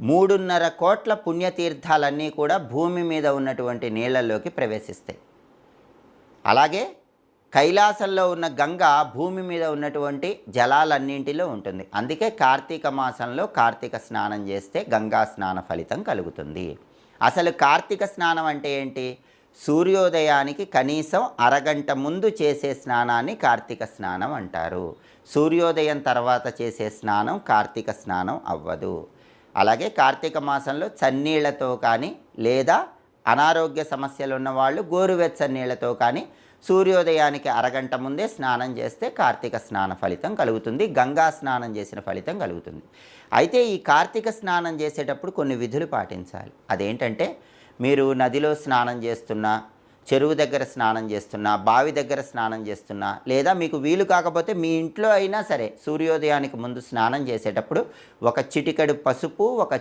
మూడున్నర కోట్ల పుణ్యతీర్థాలన్నీ కూడా భూమి మీద ఉన్నటువంటి నీళ్ళల్లోకి ప్రవేశిస్తాయి. అలాగే కైలాసంలో ఉన్న గంగ భూమి మీద ఉన్నటువంటి జలాలన్నింటిలో ఉంటుంది. అందుకే కార్తీక మాసంలో కార్తీక స్నానం చేస్తే గంగా స్నాన ఫలితం కలుగుతుంది. అసలు కార్తీక స్నానం అంటే ఏంటి? సూర్యోదయానికి కనీసం అరగంట ముందు చేసే స్నానాన్ని కార్తీక స్నానం అంటారు. సూర్యోదయం తర్వాత చేసే స్నానం కార్తీక స్నానం అవ్వదు. అలాగే కార్తీక మాసంలో చన్నీళ్ళతో కానీ లేదా అనారోగ్య సమస్యలు ఉన్నవాళ్ళు గోరువెచ్చని నీళ్ళతో కానీ సూర్యోదయానికి అరగంట ముందే స్నానం చేస్తే కార్తీక స్నాన ఫలితం కలుగుతుంది గంగా స్నానం చేసిన ఫలితం కలుగుతుంది. అయితే ఈ కార్తీక స్నానం చేసేటప్పుడు కొన్ని విధులు పాటించాలి. అదేంటంటే మీరు నదిలో స్నానం చేస్తున్నా చెరువు దగ్గర స్నానం చేస్తున్నా బావి దగ్గర స్నానం చేస్తున్నా లేదా మీకు వీలు కాకపోతే మీ ఇంట్లో అయినా సరే సూర్యోదయానికి ముందు స్నానం చేసేటప్పుడు ఒక చిటికెడు పసుపు ఒక